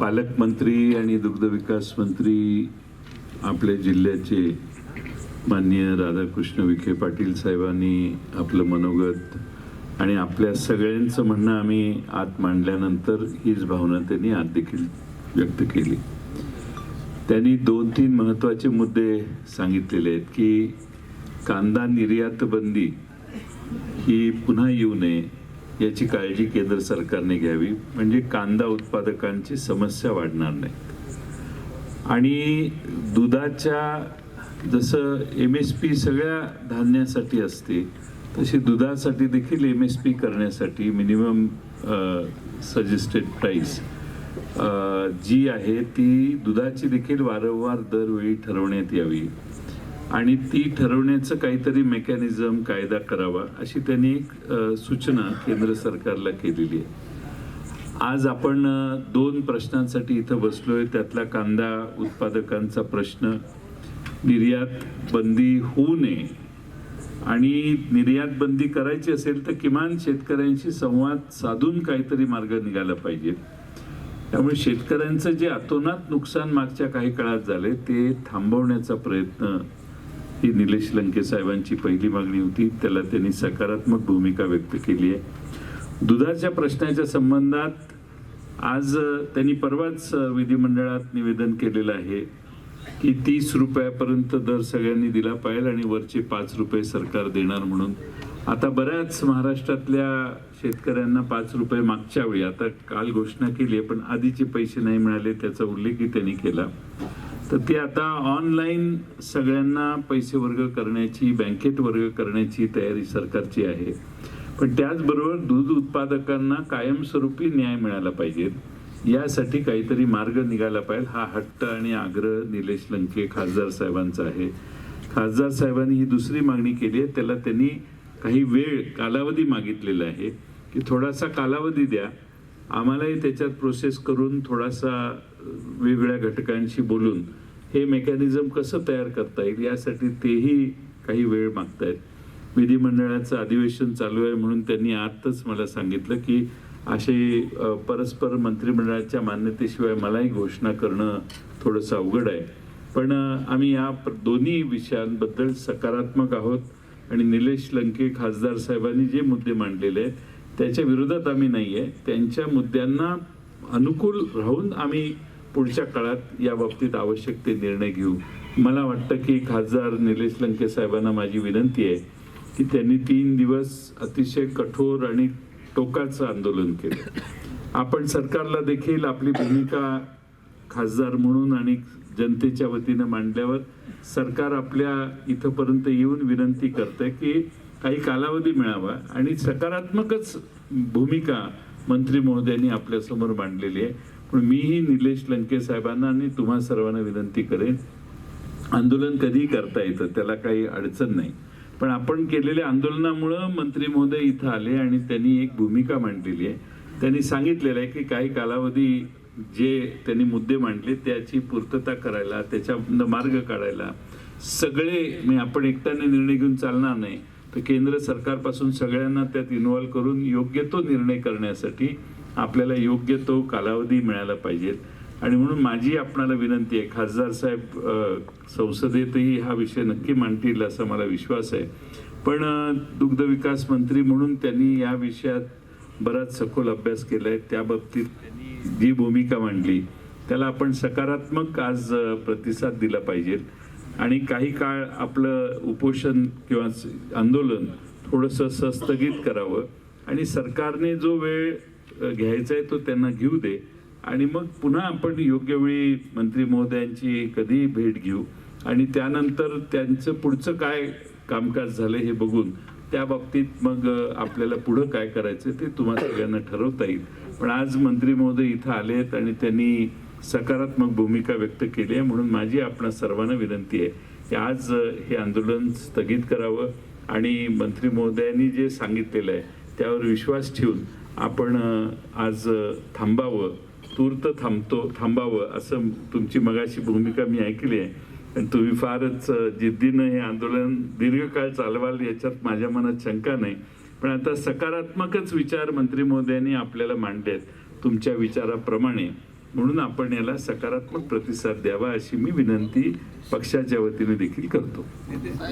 पालकमंत्री आणि दुग्धविकास मंत्री आपल्या जिल्ह्याचे माननीय राधाकृष्ण विखे पाटील साहेबांनी आपलं मनोगत आणि आपल्या सगळ्यांचं म्हणणं आम्ही आत मांडल्यानंतर हीच भावना त्यांनी आत देखील व्यक्त केली. त्यांनी दोन तीन महत्त्वाचे मुद्दे सांगितलेले आहेत की कांदा निर्यात बंदी ही पुन्हा येऊ नये. याची काळजी केंद्र सरकारने घ्यावी. म्हणजे कांदा उत्पादकांची समस्या वाढणार नाही. आणि दुधाच्या जसं एम एस पी सगळ्या धान्यासाठी असते तशी दुधासाठी देखील एम एस पी करण्यासाठी मिनिमम सजेस्टेड प्राईस जी आहे ती दुधाची देखील वारंवार दरवेळी ठरवण्यात यावी. आणि ती ठरवण्याचं काहीतरी मेकॅनिझम कायदा करावा अशी त्यांनी एक सूचना केंद्र सरकारला केलेली आहे. आज आपण दोन प्रश्नांसाठी इथं बसलोय. त्यातला कांदा उत्पादकांचा प्रश्न निर्यात बंदी होऊ नये आणि निर्यात बंदी करायची असेल तर किमान शेतकऱ्यांशी संवाद साधून काहीतरी मार्ग निघाला पाहिजे. त्यामुळे शेतकऱ्यांचं जे अतोनात नुकसान मागच्या काही काळात झाले ते थांबवण्याचा प्रयत्न ही निलेश लंके साहेबांची पहिली मागणी होती. त्याला त्यांनी सकारात्मक भूमिका व्यक्त केली आहे. दुधाच्या प्रश्नाच्या संबंधात आज त्यांनी परवाच विधिमंडळात निवेदन केलेलं आहे की तीस रुपयापर्यंत दर सगळ्यांनी दिला पाहिजे आणि वरचे पाच रुपये सरकार देणार म्हणून. आता बऱ्याच महाराष्ट्रातल्या शेतकऱ्यांना पाच रुपये मागच्या वेळी. आता काल घोषणा केली आहे पण आधीचे पैसे नाही मिळाले त्याचा उल्लेखही त्यांनी केला. तर ती आता ऑनलाईन सगळ्यांना पैसे वर्ग करण्याची बँकेत वर्ग करण्याची तयारी सरकारची आहे. पण त्याचबरोबर दूध उत्पादकांना कायमस्वरूपी न्याय मिळाला पाहिजे. यासाठी काहीतरी मार्ग निघाला पाहिजे. हा हट्ट आणि आग्रह निलेश लंके खासदार साहेबांचा आहे. खासदार साहेबांनी ही दुसरी मागणी केली आहे. त्याला त्यांनी काही वेळ कालावधी मागितलेला आहे की थोडासा कालावधी द्या. आम्हालाही त्याच्यात प्रोसेस करून थोडासा वेगवेगळ्या घटकांशी बोलून हे मेकॅनिझम कसं तयार करता येईल? यासाठी तेही काही वेळ मागतायत. विधिमंडळाचं अधिवेशन चालू आहे म्हणून त्यांनी आताच मला सांगितलं की असे परस्पर मंत्रिमंडळाच्या मान्यतेशिवाय मलाही घोषणा करणं थोडंसं अवघड आहे. पण आम्ही या दोन्ही विषयांबद्दल सकारात्मक आहोत आणि निलेश लंके खासदार साहेबांनी जे मुद्दे मांडलेले आहेत त्याच्या विरोधात आम्ही नाही आहे त्यांच्या मुद्द्यांना अनुकूल राहून आम्ही पुढच्या काळात या बाबतीत आवश्यक ते निर्णय घेऊ. मला वाटतं की खासदार निलेश लंके साहेबांना माझी विनंती आहे की त्यांनी तीन दिवस अतिशय कठोर आणि टोकाचं आंदोलन केलं. आपण सरकारला देखील आपली भूमिका खासदार म्हणून आणि जनतेच्या वतीनं मांडल्यावर सरकार आपल्या इथंपर्यंत येऊन विनंती करते की काही कालावधी मिळावा आणि सकारात्मकच भूमिका मंत्री महोदयांनी आपल्यासमोर मांडलेली आहे. पण मीही निलेश लंके साहेबांना आणि तुम्हा सर्वांना विनंती करेन आंदोलन कधी करता येतं त्याला काही अडचण नाही. पण आपण केलेल्या आंदोलनामुळं मंत्री महोदय इथं आले आणि त्यांनी एक भूमिका मांडलेली आहे. त्यांनी सांगितलेलं आहे की काही कालावधी जे त्यांनी मुद्दे मांडले त्याची पूर्तता करायला त्याच्या मार्ग काढायला सगळे म्हणजे आपण एकट्याने निर्णय घेऊन चालणार नाही तर केंद्र सरकारपासून सगळ्यांना त्यात इन्व्हॉल्व्ह करून योग्य तो निर्णय करण्यासाठी आपल्याला योग्य तो कालावधी मिळाला पाहिजे. आणि म्हणून माझी आपणाला विनंती आहे खासदार साहेब संसदेतही हा विषय नक्की मांडतील असा मला विश्वास आहे. पण दुग्धविकास दुग्ध विकास मंत्री म्हणून त्यांनी या विषयात बराच सखोल अभ्यास केलाय. त्या बाबतीत त्यांनी जी भूमिका मांडली त्याला आपण सकारात्मक आज प्रतिसाद दिला पाहिजे. आणि काही काळ आपलं उपोषण किंवा आंदोलन थोडंसं सस्थगित करावं. आणि सरकारने जो वेळ घ्यायचा आहे तो त्यांना घेऊ दे. आणि मग पुन्हा आपण योग्य वेळी मंत्री महोदयांची कधी भेट घेऊ. आणि त्यानंतर त्यांचं पुढचं काय कामकाज झालं हे बघून त्या बाबतीत मग आपल्याला पुढं काय करायचं ते तुम्हाला सगळ्यांना ठरवता येईल. पण आज मंत्री महोदय इथं आलेत आणि त्यांनी सकारात्मक भूमिका व्यक्त केली आहे म्हणून माझी आपणा सर्वांना विनंती आहे की आज हे आंदोलन स्थगित करावं. आणि मंत्री महोदयांनी जे सांगितलेलं आहे त्यावर विश्वास ठेवून आपण आज थांबावं तूर्त थांबतो थांबावं असं तुमची मगाशी भूमिका मी ऐकली आहे. आणि तुम्ही फारच जिद्दीनं हे आंदोलन दीर्घकाळ चालवाल याच्यात माझ्या मनात शंका नाही. पण आता सकारात्मकच विचार मंत्री महोदयांनी आपल्याला मांडलेत तुमच्या विचाराप्रमाणे. म्हणून आपण याला सकारात्मक प्रतिसाद द्यावा अशी मी विनंती पक्षाच्या वतीने देखील करतो.